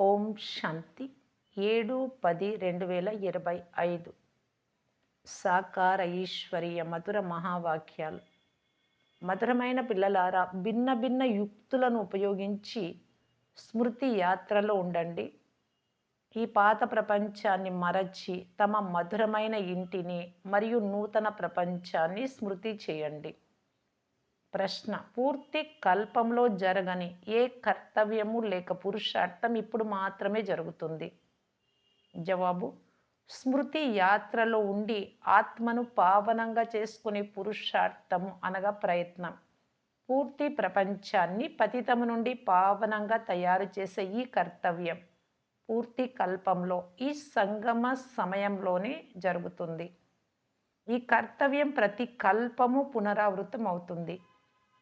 ఓం శాంతి. ఏడు పది రెండు వేల ఇరవై ఐదు. సాకార ఈశ్వరీయ మధుర మహావాక్యాలు. మధురమైన పిల్లలారా భిన్న భిన్న యుక్తులను ఉపయోగించి స్మృతి యాత్రలో ఉండండి. ఈ పాత ప్రపంచాన్ని మరచి తమ మధురమైన ఇంటిని మరియు నూతన ప్రపంచాన్ని స్మృతి చేయండి. ప్రశ్న. పూర్తి కల్పంలో జరగని ఏ కర్తవ్యము లేక పురుషార్థం ఇప్పుడు మాత్రమే జరుగుతుంది. జవాబు స్మృతి యాత్రలో ఉండి ఆత్మను పావనంగా చేసుకునే పురుషార్థము అనగా ప్రయత్నం. పూర్తి ప్రపంచాన్ని పతితము నుండి పావనంగా తయారు చేసే ఈ కర్తవ్యం పూర్తి కల్పంలో ఈ సంగమ సమయంలోనే జరుగుతుంది. ఈ కర్తవ్యం ప్రతి కల్పము పునరావృతం అవుతుంది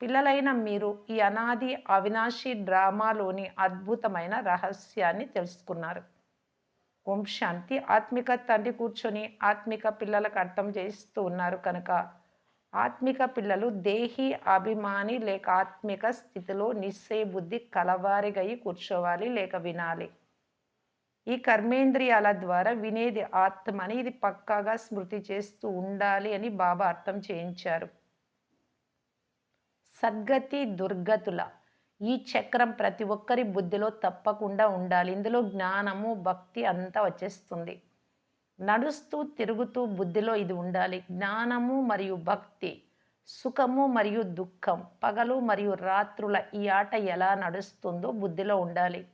పిల్లలైన మీరు ఈ అనాది అవినాశి డ్రామాలోని అద్భుతమైన రహస్యాన్ని తెలుసుకున్నారు. ఓం శాంతి. ఆత్మిక తండ్రి కూర్చొని ఆత్మిక పిల్లలకు అర్థం చేస్తూ ఉన్నారు కనుక ఆత్మిక పిల్లలు దేహి అభిమాని లేక ఆత్మిక స్థితిలో నిశ్చయ బుద్ధి కలవారిగై కూర్చోవాలి లేక వినాలి. ఈ కర్మేంద్రియాల ద్వారా వినేది ఆత్మని ఇది పక్కాగా స్మృతి చేస్తూ ఉండాలి అని బాబా అర్థం చేయించారు. సద్గతి దుర్గతుల. ఈ చక్రం ప్రతి ఒక్కరి బుద్ధిలో తప్పకుండా ఉండాలి. ఇందులో జ్ఞానము భక్తి అంతా వచ్చేస్తుంది. నడుస్తూ తిరుగుతూ బుద్ధిలో ఇది ఉండాలి. జ్ఞానము మరియు భక్తి సుఖము మరియు దుఃఖం పగలు మరియు రాత్రుల ఈ ఆట ఎలా నడుస్తుందో బుద్ధిలో ఉండాలి.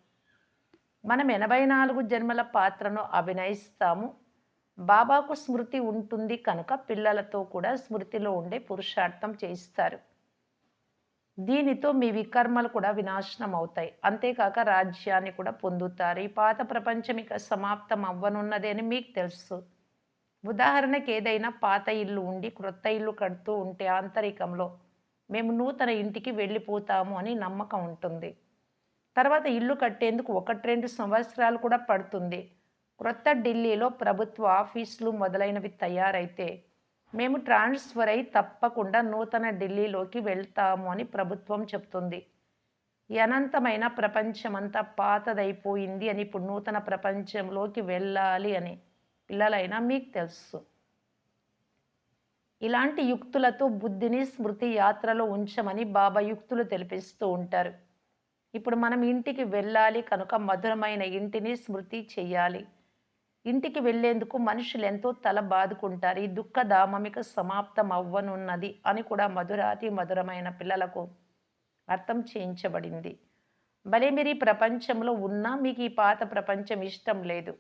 మనం ఎనభై నాలుగు జన్మల పాత్రను అభినయిస్తాము. బాబాకు స్మృతి ఉంటుంది కనుక పిల్లలతో కూడా స్మృతిలో ఉండే పురుషార్థం చేయిస్తారు. దీనితో మీ వికర్మలు కూడా వినాశనం అవుతాయి. అంతేకాక రాజ్యాన్ని కూడా పొందుతారు. ఈ పాత ప్రపంచం ఇక సమాప్తం అవ్వనున్నది అని మీకు తెలుసు. ఉదాహరణకి ఏదైనా పాత ఇల్లు ఉండి క్రొత్త ఇల్లు కడుతూ ఉంటే ఆంతరికంలో మేము నూతన ఇంటికి వెళ్ళిపోతాము అని నమ్మకం ఉంటుంది. తర్వాత ఇల్లు కట్టేందుకు ఒకటి రెండు సంవత్సరాలు కూడా పడుతుంది. క్రొత్త ఢిల్లీలో ప్రభుత్వ ఆఫీసులు మొదలైనవి తయారైతే మేము ట్రాన్స్ఫర్ అయి తప్పకుండా నూతన ఢిల్లీలోకి వెళ్తాము అని ప్రభుత్వం చెప్తుంది. ఈ అనంతమైన ప్రపంచమంతా పాతదైపోయింది అని ఇప్పుడు నూతన ప్రపంచంలోకి వెళ్ళాలి అని పిల్లలైనా మీకు తెలుసు. ఇలాంటి యుక్తులతో బుద్ధిని స్మృతి యాత్రలో ఉంచమని బాబా యుక్తులు తెలిపిస్తూ ఉంటారు. ఇప్పుడు మనం ఇంటికి వెళ్ళాలి కనుక మధురమైన ఇంటిని స్మృతి చెయ్యాలి. ఇంటికి వెళ్ళేందుకు మనుషులు ఎంతో తల బాదుకుంటారు. ఈ దుఃఖధామమిక సమాప్తం అవ్వనున్నది అని కూడా మధురాతి మధురమైన పిల్లలకు అర్థం చేయించబడింది. భలే మీరు ఈ ప్రపంచంలో ఉన్నా మీకు ఈ పాత ప్రపంచం ఇష్టం లేదు.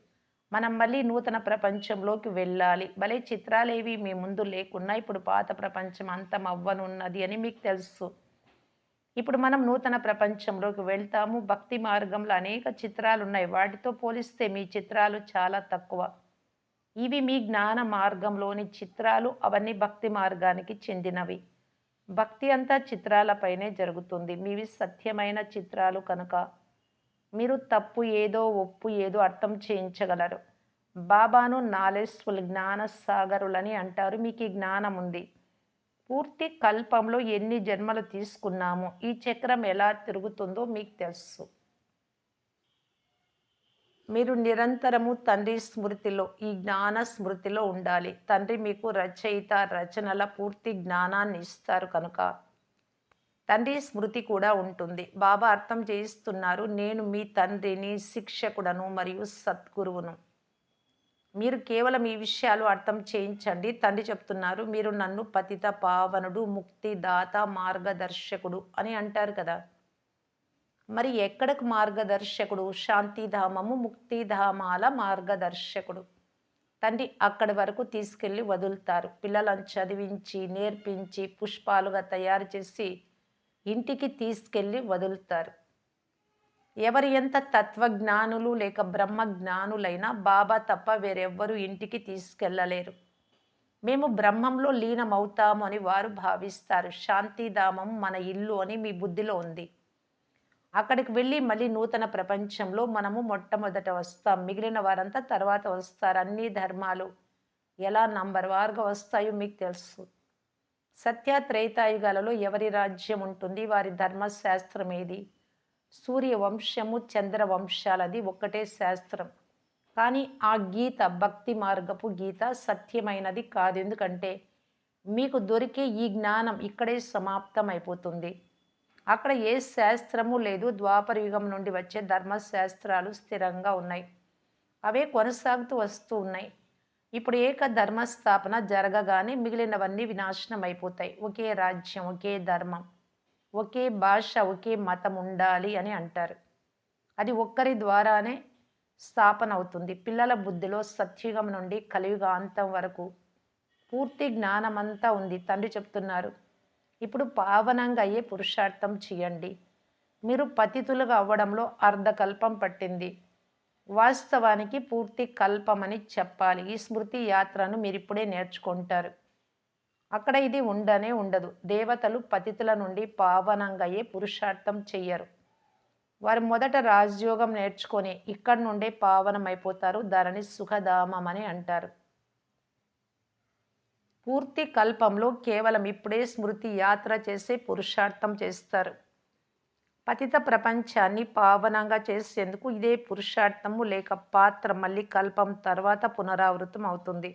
మనం మళ్ళీ నూతన ప్రపంచంలోకి వెళ్ళాలి. భలే చిత్రాలేవి మీ ముందు లేకున్నా ఇప్పుడు పాత ప్రపంచం అంతం అవ్వనున్నది అని మీకు తెలుసు. ఇప్పుడు మనం నూతన ప్రపంచంలోకి వెళ్తాము. భక్తి మార్గంలో అనేక చిత్రాలు ఉన్నాయి వాటితో పోలిస్తే మీ చిత్రాలు చాలా తక్కువ. ఇవి మీ జ్ఞాన మార్గంలోని చిత్రాలు. అవన్నీ భక్తి మార్గానికి చెందినవి. భక్తి అంతా చిత్రాలపైనే జరుగుతుంది. మీవి సత్యమైన చిత్రాలు కనుక మీరు తప్పు ఏదో ఒప్పు ఏదో అర్థం చేయించగలరు. బాబాను నాలెడ్జ్ఫుల్ జ్ఞాన సాగరులని అంటారు. మీకు ఈ జ్ఞానం ఉంది పూర్తి కల్పంలో ఎన్ని జన్మలు తీసుకున్నాము ఈ చక్రం ఎలా తిరుగుతుందో మీకు తెలుసు. మీరు నిరంతరము తండ్రి స్మృతిలో ఈ జ్ఞాన స్మృతిలో ఉండాలి. తండ్రి మీకు రచయిత రచనల పూర్తి జ్ఞానాన్ని ఇస్తారు కనుక. తండ్రి స్మృతి కూడా ఉంటుంది. బాబా అర్థం చేయిస్తున్నారు నేను మీ తండ్రిని శిక్షకుడను మరియు సద్గురువును. మీరు కేవలం ఈ విషయాలు అర్థం చేయించండి. తండ్రి చెప్తున్నారు మీరు నన్ను పతిత పావనుడు ముక్తిదాత మార్గదర్శకుడు అని అంటారు కదా. మరి ఎక్కడకు మార్గదర్శకుడు? శాంతిధామము ముక్తిధామాల మార్గదర్శకుడు. తండ్రి అక్కడి వరకు తీసుకెళ్ళి వదులుతారు. పిల్లలను చదివించి నేర్పించి పుష్పాలుగా తయారు చేసి ఇంటికి తీసుకెళ్ళి వదులుతారు. ఎవరు ఎంత తత్వజ్ఞానులు లేక బ్రహ్మజ్ఞానులైనా బాబా తప్ప వేరెవ్వరూ ఇంటికి తీసుకెళ్ళలేరు మేము బ్రహ్మంలో లీనమవుతాము అని వారు భావిస్తారు. శాంతిధామం మన ఇల్లు అని మీ బుద్ధిలో ఉంది. అక్కడికి వెళ్ళి మళ్ళీ నూతన ప్రపంచంలో మనము మొట్టమొదట వస్తాం. మిగిలిన వారంతా తర్వాత వస్తారు. అన్ని ధర్మాలు ఎలా నంబర్ వారుగా వస్తాయో మీకు తెలుసు. సత్య త్రేతాయుగాలలో ఎవరి రాజ్యం ఉంటుంది? వారి ధర్మశాస్త్రం ఏది? సూర్యవంశము చంద్రవంశాలది ఒక్కటే శాస్త్రం. కానీ ఆ గీత భక్తి మార్గపు గీత సత్యమైనది కాదు. ఎందుకంటే మీకు దొరికే ఈ జ్ఞానం ఇక్కడే సమాప్తం అయిపోతుంది అక్కడ ఏ శాస్త్రము లేదు. ద్వాపర యుగం నుండి వచ్చే ధర్మశాస్త్రాలు స్థిరంగా ఉన్నాయి. అవే కొనసాగుతూ వస్తూ ఉన్నాయి. ఇప్పుడు ఏక ధర్మస్థాపన జరగగానే మిగిలినవన్నీ వినాశనం అయిపోతాయి ఒకే రాజ్యం ఒకే ధర్మం. ఒకే భాష ఒకే మతం ఉండాలి అని అంటారు. అది ఒక్కరి ద్వారానే స్థాపన అవుతుంది. పిల్లల బుద్ధిలో సత్యుగం నుండి కలియుగ అంతం వరకు పూర్తి జ్ఞానమంతా ఉంది. తండ్రి చెప్తున్నారు ఇప్పుడు పావనంగా అయ్యే పురుషార్థం చేయండి. మీరు పతితులుగా అవ్వడంలో అర్ధకల్పం పట్టింది. వాస్తవానికి పూర్తి కల్పమని చెప్పాలి. ఈ స్మృతి యాత్రను మీరు ఇప్పుడే నేర్చుకుంటారు. అక్కడ ఇది ఉండనే ఉండదు. దేవతలు పతితుల నుండి పావనంగయే పురుషార్థం చెయ్యరు. వారు మొదట రాజయోగం నేర్చుకొని ఇక్కడి నుండే పావనం అయిపోతారు దానిని సుఖధామం అని అంటారు. పూర్తి కల్పంలో కేవలం ఇప్పుడే స్మృతి యాత్ర చేసే పురుషార్థం చేస్తారు. పతిత ప్రపంచాన్ని పావనంగా చేసేందుకు ఇదే పురుషార్థము లేక పాత్ర మళ్ళీ కల్పం తర్వాత పునరావృతం అవుతుంది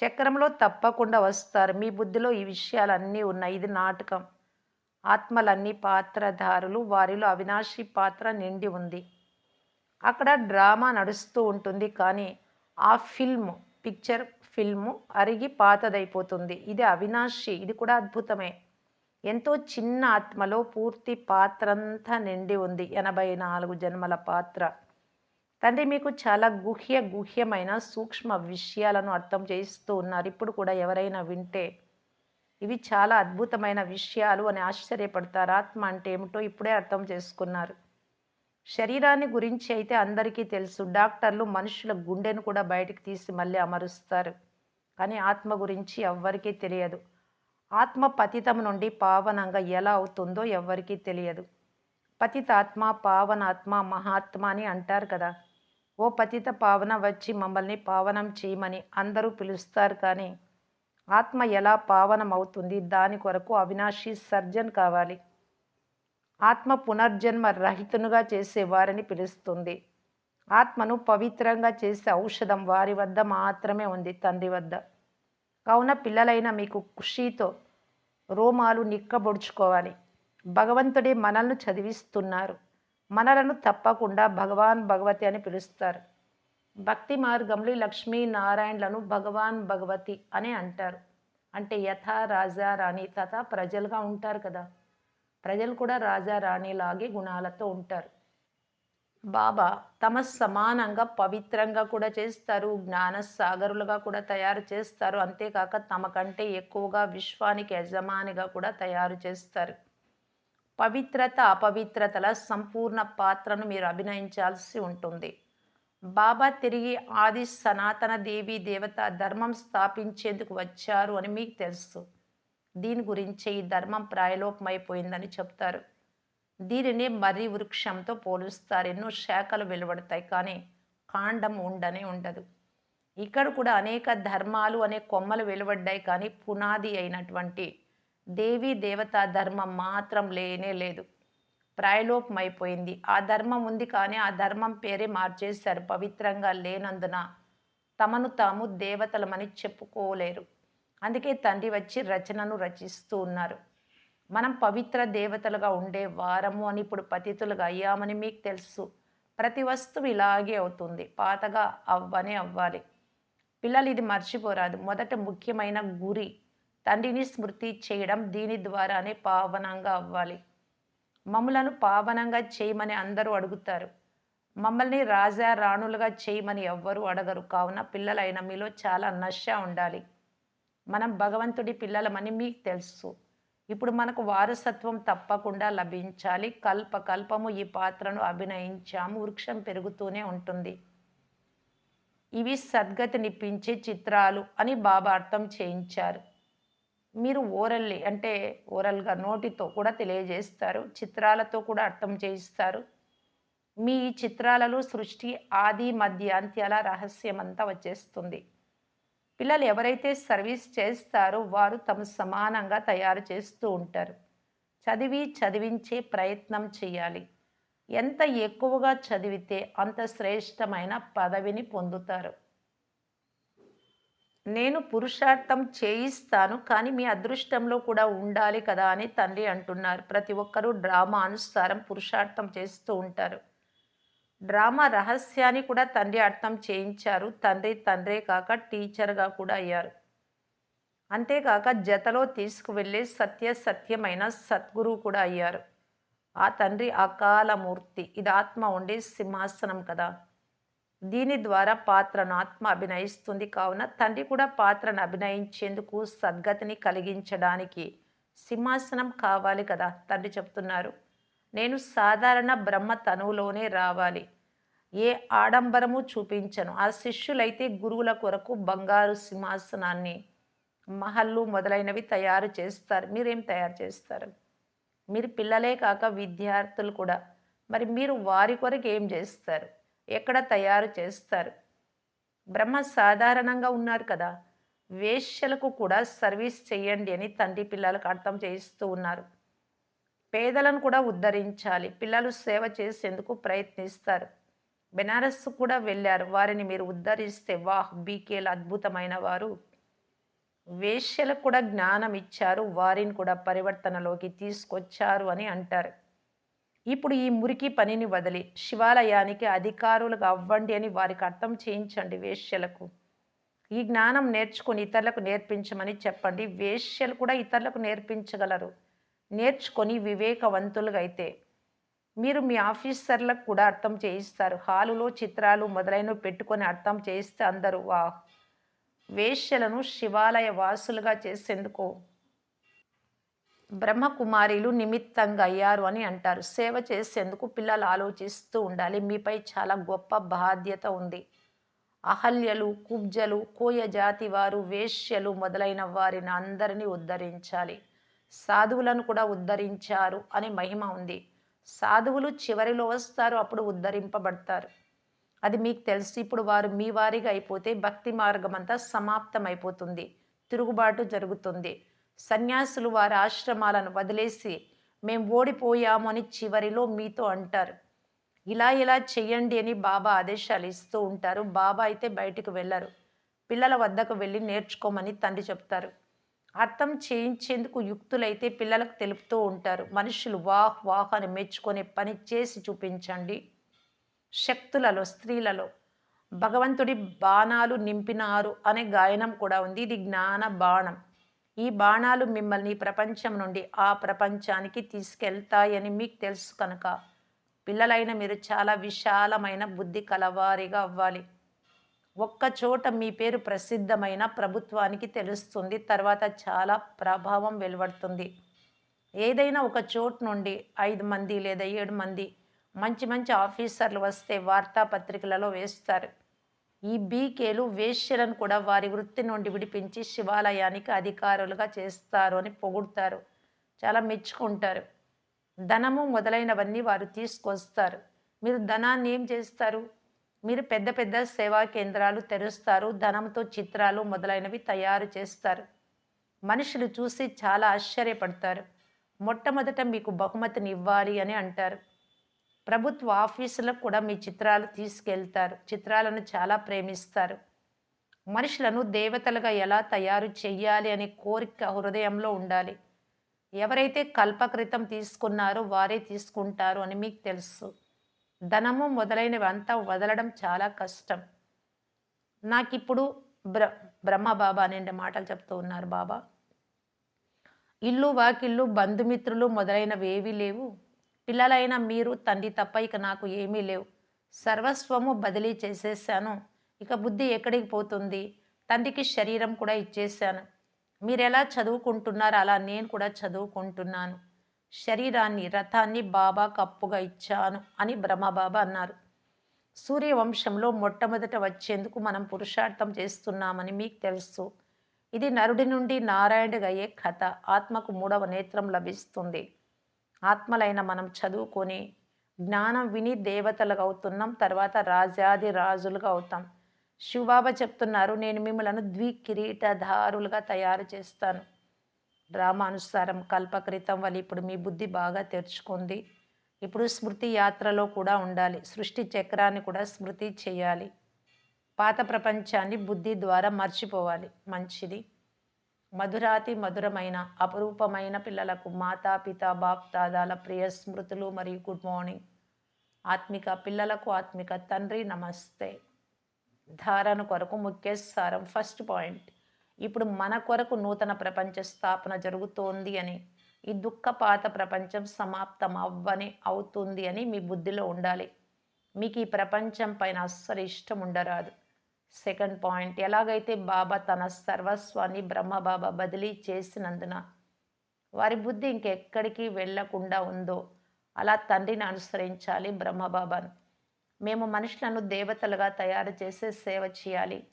చక్రంలో తప్పకుండా వస్తారు. మీ బుద్ధిలో ఈ విషయాలన్నీ ఉన్నాయి. ఇది నాటకం. ఆత్మలన్నీ పాత్రధారులు. వారిలో అవినాశి పాత్ర నిండి ఉంది. అక్కడ డ్రామా నడుస్తూ ఉంటుంది. కానీ ఆ ఫిల్మ్ పిక్చర్ ఫిల్ము అరిగి పాతదైపోతుంది. ఇది అవినాశి. ఇది కూడా అద్భుతమే. ఎంతో చిన్న ఆత్మలో పూర్తి పాత్రంతా నిండి ఉంది. ఎనభై నాలుగు జన్మల పాత్ర. తండ్రి మీకు చాలా గుహ్య గుహ్యమైన సూక్ష్మ విషయాలను అర్థం చేయిస్తూ ఉన్నారు. ఇప్పుడు కూడా ఎవరైనా వింటే ఇవి చాలా అద్భుతమైన విషయాలు అని ఆశ్చర్యపడతారు. ఆత్మ అంటే ఏమిటో ఇప్పుడే అర్థం చేసుకున్నారు. శరీరాన్ని గురించి అయితే అందరికీ తెలుసు. డాక్టర్లు మనుషుల గుండెను కూడా బయటికి తీసి మళ్ళీ అమరుస్తారు. కానీ ఆత్మ గురించి ఎవ్వరికీ తెలియదు. ఆత్మ పతితం నుండి పావనంగా ఎలా అవుతుందో ఎవ్వరికీ తెలియదు. పతితాత్మ పావనాత్మ మహాత్మ అని అంటారు కదా. ఓ పతిత పావన వచ్చి మమ్మల్ని పావనం చేయమని అందరూ పిలుస్తారు కానీ ఆత్మ ఎలా పావనం అవుతుంది దాని కొరకు అవినాశి సర్జన్ కావాలి. ఆత్మ పునర్జన్మ రహితునుగా చేసే వారిని పిలుస్తుంది. ఆత్మను పవిత్రంగా చేసే ఔషధం వారి వద్ద మాత్రమే ఉంది తండ్రి వద్ద. కావున పిల్లలైన మీకు ఖుషీతో రోమాలు నిక్కబొడుచుకోవాలి. భగవంతుడే మనల్ని చదివిస్తున్నారు. మనలను తప్పకుండా భగవాన్ భగవతి అని పిలుస్తారు. భక్తి మార్గంలో లక్ష్మీ నారాయణలను భగవాన్ భగవతి అని అంటారు. అంటే యథా రాజా రాణి తథా ప్రజలుగా ఉంటారు కదా. ప్రజలు కూడా రాజా రాణిలాగే గుణాలతో ఉంటారు. బాబా తమ సమానంగా పవిత్రంగా కూడా చేస్తారు జ్ఞాన సాగరులుగా కూడా తయారు చేస్తారు. అంతేకాక తమ కంటే ఎక్కువగా విశ్వానికి యజమానిగా కూడా తయారు చేస్తారు. పవిత్రత అపవిత్రతల సంపూర్ణ పాత్రను మీరు అభినయించాల్సి ఉంటుంది. బాబా తిరిగి ఆది సనాతన దేవి దేవత ధర్మం స్థాపించేందుకు వచ్చారు అని మీకు తెలుసు. దీని గురించి ఈ ధర్మం ప్రాయలోపమైపోయిందని చెప్తారు. దీనిని మర్రి వృక్షంతో పోలుస్తారు. ఎన్నో శాఖలు వెలువడతాయి కానీ కాండం ఉండనే ఉండదు. ఇక్కడ కూడా అనేక ధర్మాలు అనే కొమ్మలు వెలువడ్డాయి కానీ పునాది అయినటువంటి దేవీ దేవతా ధర్మం మాత్రం లేనే లేదు. ప్రాయలోపమైపోయింది. ఆ ధర్మం ఉంది కానీ ఆ ధర్మం పేరే మార్చేశారు. పవిత్రంగా లేనందున తమను తాము దేవతలమని చెప్పుకోలేరు. అందుకే తండ్రి వచ్చి రచనను రచిస్తూ ఉన్నారు. మనం పవిత్ర దేవతలుగా ఉండే వారము అని ఇప్పుడు పతితులుగా అయ్యామని మీకు తెలుసు. ప్రతి వస్తువు ఇలాగే అవుతుంది. పాతగా అవ్వనే అవ్వాలి. పిల్లలు ఇది మర్చిపోరాదు. మొదట ముఖ్యమైన గురి తండ్రిని స్మృతి చేయడం దీని ద్వారానే పావనంగా అవ్వాలి. మమ్మలను పావనంగా చేయమని అందరూ అడుగుతారు. మమ్మల్ని రాజా రాణులుగా చేయమని ఎవ్వరూ అడగరు. కావున పిల్లలైన మీలో చాలా నష ఉండాలి. మనం భగవంతుడి పిల్లలమని మీకు తెలుసు. ఇప్పుడు మనకు వారసత్వం తప్పకుండా లభించాలి. కల్ప కల్పము ఈ పాత్రను అభినయించాము. వృక్షం పెరుగుతూనే ఉంటుంది. ఇవి సద్గతినిప్పించే చిత్రాలు అని బాబా అర్థం చేయించారు. మీరు ఓరల్లీ అంటే ఓరల్గా నోటితో కూడా తెలియజేస్తారు చిత్రాలతో కూడా అర్థం చేయిస్తారు. మీ చిత్రాలలో సృష్టి ఆది మధ్య అంత్యాల రహస్యమంతా వచ్చేస్తుంది. పిల్లలు ఎవరైతే సర్వీస్ చేస్తారో వారు తమ సమానంగా తయారు చేస్తూ ఉంటారు. చదివి చదివించే ప్రయత్నం చేయాలి. ఎంత ఎక్కువగా చదివితే అంత శ్రేష్టమైన పదవిని పొందుతారు. నేను పురుషార్థం చేయిస్తాను కానీ మీ అదృష్టంలో కూడా ఉండాలి కదా అని తండ్రి అంటున్నారు. ప్రతి ఒక్కరూ డ్రామా అనుసారం పురుషార్థం చేస్తూ ఉంటారు. డ్రామా రహస్యాన్ని కూడా తండ్రి అర్థం చేయించారు. తండ్రి తండ్రే కాక టీచర్గా కూడా అయ్యారు. అంతేకాక జతలో తీసుకువెళ్ళే సత్య సత్యమైన సద్గురువు కూడా అయ్యారు. ఆ తండ్రి అకాలమూర్తి. ఇది ఆత్మ ఉండే సింహాసనం కదా. దీని ద్వారా పాత్రను ఆత్మ అభినయిస్తుంది. కావున తండ్రి కూడా పాత్రను అభినయించేందుకు సద్గతిని కలిగించడానికి సింహాసనం కావాలి కదా తండ్రి చెప్తున్నారు. నేను సాధారణ బ్రహ్మ తనువులోనే రావాలి. ఏ ఆడంబరము చూపించను. ఆ శిష్యులైతే గురువుల కొరకు బంగారు సింహాసనాన్ని మహల్లు మొదలైనవి తయారు చేస్తారు. మీరేం తయారు చేస్తారు? మీరు పిల్లలే కాక విద్యార్థులు కూడా. మరి మీరు వారి కొరకు ఏం చేస్తారు? ఎక్కడ తయారు చేస్తారు? బ్రహ్మ సాధారణంగా ఉన్నారు కదా. వేశ్యలకు కూడా సర్వీస్ చేయండి అని తండ్రి పిల్లలకు అర్థం చేయిస్తూ ఉన్నారు. పేదలను కూడా ఉద్ధరించాలి. పిల్లలు సేవ చేసేందుకు ప్రయత్నిస్తారు. బెనారస్ కూడా వెళ్ళారు. వారిని మీరు ఉద్ధరిస్తే వాహ్ బీకేల అద్భుతమైన వారు. వేశ్యలకు కూడా జ్ఞానం ఇచ్చారు. వారిని కూడా పరివర్తనలోకి తీసుకొచ్చారు అని అంటారు. ఇప్పుడు ఈ మురికి పనిని వదిలి శివాలయానికి అధికారులుగా అవ్వండి అని వారికి అర్థం చేయించండి వేశ్యలకు. ఈ జ్ఞానం నేర్చుకుని ఇతరులకు నేర్పించమని చెప్పండి. వేశ్యలు కూడా ఇతరులకు నేర్పించగలరు. నేర్చుకొని వివేకవంతులుగా అయితే మీరు మీ ఆఫీసర్లకు కూడా అర్థం చేయిస్తారు. హాలులో చిత్రాలు మొదలైనవి పెట్టుకొని అర్థం చేయిస్తే అందరూ వా వేశ్యలను శివాలయ వాసులుగా చేసేందుకు బ్రహ్మకుమారీలు నిమిత్తంగా అయ్యారు అని అంటారు. సేవ చేసేందుకు పిల్లలు ఆలోచిస్తూ ఉండాలి. మీపై చాలా గొప్ప బాధ్యత ఉంది. అహల్యలు కుబ్జలు కోయ జాతి వారు వేశ్యలు మొదలైన వారిని అందరినీ ఉద్ధరించాలి. సాధువులను కూడా ఉద్ధరించారు అనే మహిమ ఉంది. సాధువులు చివరిలో వస్తారు అప్పుడు ఉద్ధరింపబడతారు. అది మీకు తెలుసు. ఇప్పుడు వారు మీ వారిగా అయిపోతే భక్తి మార్గం అంతా సమాప్తమైపోతుంది. తిరుగుబాటు జరుగుతుంది. సన్యాసులు వారి ఆశ్రమాలను వదిలేసి మేము ఓడిపోయాము అని చివరిలో మీతో అంటారు. ఇలా ఇలా చెయ్యండి అని బాబా ఆదేశాలు ఇస్తూ ఉంటారు. బాబా అయితే బయటకు వెళ్ళరు. పిల్లల వద్దకు వెళ్ళి నేర్చుకోమని తండ్రి చెప్తారు. అర్థం చేయించేందుకు యుక్తులైతే పిల్లలకు తెలుపుతూ ఉంటారు. మనుషులు వాహ్ వాహ్ అని మెచ్చుకొని పని చేసి చూపించండి. శక్తులలో స్త్రీలలో భగవంతుడి బాణాలు నింపినారు అనే గాయనం కూడా ఉంది. ఇది జ్ఞాన బాణం. ఈ బాణాలు మిమ్మల్ని ప్రపంచం నుండి ఆ ప్రపంచానికి తీసుకెళ్తాయని మీకు తెలుసు కనుక. పిల్లలైన మీరు చాలా విశాలమైన బుద్ధి కలవారిగా అవ్వాలి. ఒక్క చోట మీ పేరు ప్రసిద్ధమైన ప్రభుత్వానికి తెలుస్తుంది. తర్వాత చాలా ప్రభావం వెలువడుతుంది. ఏదైనా ఒక చోటు నుండి ఐదు మంది లేదా ఏడు మంది మంచి మంచి ఆఫీసర్లు వస్తే వార్తాపత్రికలలో వేస్తారు. ఈ బీకేలు వేశ్యలను కూడా వారి వృత్తి నుండి విడిపించి శివాలయానికి అధికారులుగా చేస్తారు అని పొగుడతారు. చాలా మెచ్చుకుంటారు. ధనము మొదలైనవన్నీ వారు తీసుకొస్తారు. మీరు ధనాన్ని ఏం చేస్తారు? మీరు పెద్ద పెద్ద సేవా కేంద్రాలు తెరుస్తారు. ధనంతో చిత్రాలు మొదలైనవి తయారు చేస్తారు. మనుషులు చూసి చాలా ఆశ్చర్యపడతారు. మొట్టమొదట మీకు బహుమతిని ఇవ్వాలి అని అంటారు. ప్రభుత్వ ఆఫీసులకు కూడా మీ చిత్రాలు తీసుకెళ్తారు. చిత్రాలను చాలా ప్రేమిస్తారు. మనుషులను దేవతలుగా ఎలా తయారు చెయ్యాలి అనే కోరిక హృదయంలో ఉండాలి. ఎవరైతే కల్పకృతం తీసుకున్నారో వారే తీసుకుంటారు అని మీకు తెలుసు. ధనము మొదలైనవి అంతా వదలడం చాలా కష్టం. నాకు ఇప్పుడు బ్ర బ్రహ్మ బాబా అనే మాటలు చెప్తూ ఉన్నారు బాబా. ఇల్లు వాకిళ్ళు బంధుమిత్రులు మొదలైనవి ఏవీ లేవు. పిల్లలైన మీరు తండ్రి తప్ప ఇక నాకు ఏమీ లేవు. సర్వస్వము బదిలీ చేసేసాను ఇక బుద్ధి ఎక్కడికి పోతుంది? తండ్రికి శరీరం కూడా ఇచ్చేసాను మీరు ఎలా చదువుకుంటున్నారు? అలా నేను కూడా చదువుకుంటున్నాను. శరీరాన్ని రథాన్ని బాబా కప్పుగా ఇచ్చాను అని బ్రహ్మబాబా అన్నారు. సూర్యవంశంలో మొట్టమొదట వచ్చేందుకు మనం పురుషార్థం చేస్తున్నామని మీకు తెలుసు. ఇది నరుడి నుండి నారాయణుడిగా అయ్యే కథ. ఆత్మకు మూడవ నేత్రం లభిస్తుంది. ఆత్మలైన మనం చదువుకొని జ్ఞానం విని దేవతలుగా అవుతున్నాం తర్వాత రాజాది రాజులుగా అవుతాం. శివబాబా చెప్తున్నారు నేను మిమ్మలను ద్వికిరీటధారులుగా తయారు చేస్తాను. డ్రామా అనుసారం కల్పకృతం వల్ల ఇప్పుడు మీ బుద్ధి బాగా తెరుచుకుంది. ఇప్పుడు స్మృతి యాత్రలో కూడా ఉండాలి. సృష్టి చక్రాన్ని కూడా స్మృతి చేయాలి. పాత ప్రపంచాన్ని బుద్ధి ద్వారా మర్చిపోవాలి. మంచిది. మధురాతి మధురమైన అపురూపమైన పిల్లలకు మాతా పిత బాప్ దాదాల ప్రియ స్మృతులు మరియు గుడ్ మార్నింగ్. ఆత్మిక పిల్లలకు ఆత్మిక తండ్రి నమస్తే. ధారణ కొరకు ముఖ్య సారం ఫస్ట్ పాయింట్. ఇప్పుడు మన కొరకు నూతన ప్రపంచ స్థాపన జరుగుతోంది అని ఈ దుఃఖపాత ప్రపంచం సమాప్తం అవ్వని అవుతుంది అని మీ బుద్ధిలో ఉండాలి. మీకు ఈ ప్రపంచం పైన అస్సలు ఇష్టం ఉండరాదు. Second point. ఎలాగైతే బాబా తన సర్వస్వాన్ని బ్రహ్మబాబా బదిలీ చేసినందున వారి బుద్ధి ఇంకెక్కడికి వెళ్ళకుండా ఉందో అలా తండ్రిని అనుసరించాలి బ్రహ్మబాబాను మేము మనుషులను దేవతలుగా తయారు చేసే సేవ చేయాలి.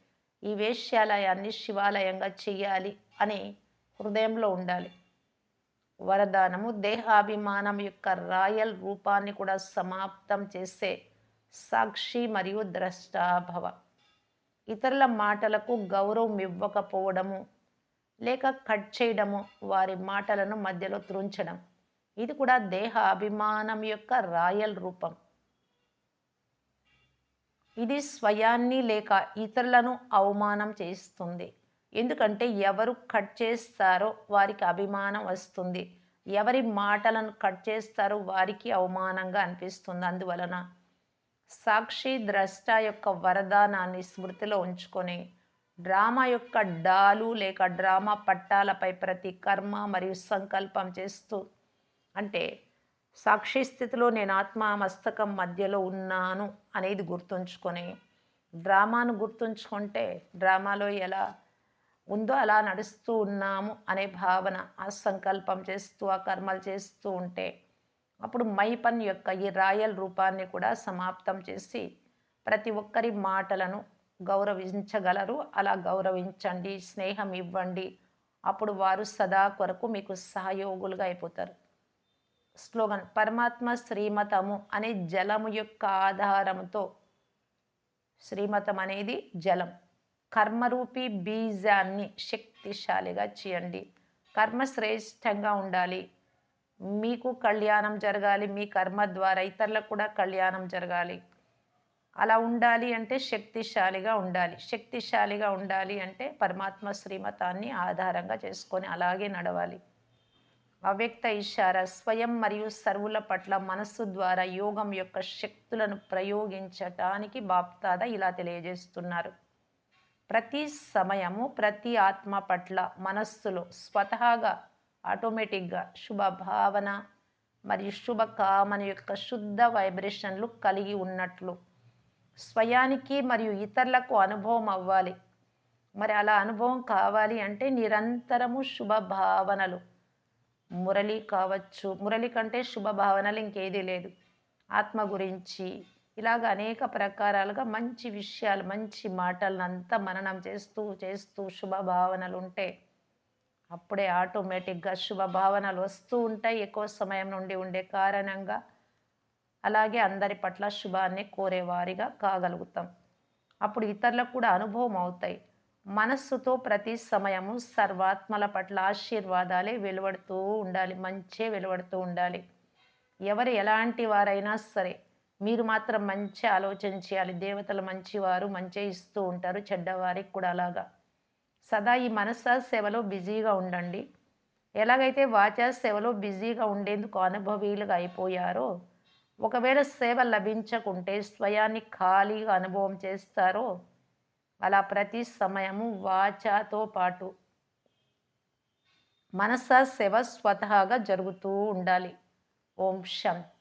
ఈ వేశ్యాలయాన్ని శివాలయంగా చేయాలి అని హృదయంలో ఉండాలి. వరదానము దేహాభిమానం యొక్క రాయల్ రూపాన్ని కూడా సమాప్తం చేసే సాక్షి మరియు ద్రష్టాభవ. ఇతరుల మాటలకు గౌరవం ఇవ్వకపోవడము లేక కట్ చేయడము వారి మాటలను మధ్యలో త్రుంచడం. ఇది కూడా దేహ అభిమానం యొక్క రాయల్ రూపం. ఇది స్వయాన్ని లేక ఇతరులను అవమానం చేస్తుంది. ఎందుకంటే ఎవరు కట్ చేస్తారో వారికి అభిమానం వస్తుంది. ఎవరి మాటలను కట్ చేస్తారో వారికి అవమానంగా అనిపిస్తుంది. అందువలన సాక్షి ద్రష్ట యొక్క వరదానాన్ని స్మృతిలో ఉంచుకొని డ్రామా యొక్క డాలు లేక డ్రామా పట్టాలపై ప్రతి కర్మ మరియు సంకల్పం చేస్తూ అంటే సాక్షి స్థితిలో నేను ఆత్మ మస్తకం మధ్యలో ఉన్నాను అనేది గుర్తుంచుకొని డ్రామాను గుర్తుంచుకుంటే డ్రామాలో ఎలా ఉందో అలా నడుస్తూ ఉన్నాము అనే భావన ఆ సంకల్పం చేస్తూ ఆ కర్మలు చేస్తూ ఉంటే అప్పుడు మైపన్ యొక్క ఈ రాయల్ రూపాన్ని కూడా సమాప్తం చేసి ప్రతి ఒక్కరి మాటలను గౌరవించగలరు. అలా గౌరవించండి స్నేహం ఇవ్వండి. అప్పుడు వారు సదా కొరకు మీకు సహయోగులుగా అయిపోతారు. స్లోగన్ పరమాత్మ శ్రీమతము అనే జలము యొక్క ఆధారంతో శ్రీమతం అనేది జలం. కర్మరూపి బీజాన్ని శక్తిశాలిగా చేయండి. కర్మ శ్రేష్టంగా ఉండాలి. మీకు కళ్యాణం జరగాలి మీ కర్మ ద్వారా ఇతరులకు కూడా కళ్యాణం జరగాలి. అలా ఉండాలి అంటే శక్తిశాలిగా ఉండాలి. శక్తిశాలిగా ఉండాలి అంటే పరమాత్మ శ్రీమతాన్ని ఆధారంగా చేసుకొని అలాగే నడవాలి. అవ్యక్త ఇషార స్వయం మరియు సర్వుల పట్ల మనస్సు ద్వారా యోగం యొక్క శక్తులను ప్రయోగించటానికి బాప్తాద ఇలా తెలియజేస్తున్నారు. ప్రతి సమయము ప్రతి ఆత్మ పట్ల మనస్సులో స్వతహాగా ఆటోమేటిక్గా శుభ భావన మరియు శుభకామన యొక్క శుద్ధ వైబ్రేషన్లు కలిగి ఉన్నట్లు. స్వయానికి మరియు ఇతరులకు అనుభవం అవ్వాలి. మరి అలా అనుభవం కావాలి అంటే నిరంతరము శుభ భావనలు మురళి కావచ్చు. మురళి కంటే శుభ భావనలు ఇంకేదీ లేదు. ఆత్మ గురించి ఇలాగ అనేక ప్రకారాలుగా మంచి విషయాలు మంచి మాటలను అంతా మననం చేస్తూ చేస్తూ శుభ భావనలు ఉంటే అప్పుడే ఆటోమేటిక్గా శుభ భావనలు వస్తూ ఉంటాయి. ఎక్కువ సమయం నుండి ఉండే కారణంగా అలాగే అందరి పట్ల శుభాన్ని కోరేవారిగా కాగలుగుతాం. అప్పుడు ఇతరులకు కూడా అనుభవం అవుతాయి. మనస్సుతో ప్రతి సమయము సర్వాత్మల పట్ల ఆశీర్వాదాలే వెలువడుతూ ఉండాలి. మంచే వెలువడుతూ ఉండాలి. ఎవరు ఎలాంటి వారైనా సరే మీరు మాత్రం మంచి ఆలోచన చేయాలి. దేవతలు మంచివారు మంచి ఇస్తూ ఉంటారు. చెడ్డవారికి కూడా అలాగా. సదా ఈ మనస సేవలో బిజీగా ఉండండి. ఎలాగైతే వాచా సేవలో బిజీగా ఉండేందుకు అనుభవీలుగా అయిపోయారో ఒకవేళ సేవ లభించకుంటే స్వయాన్ని ఖాళీగా అనుభవం చేస్తారో అలా ప్రతి సమయము వాచాతో పాటు మనస సేవ స్వతహాగా జరుగుతూ ఉండాలి. ఓం శాంతి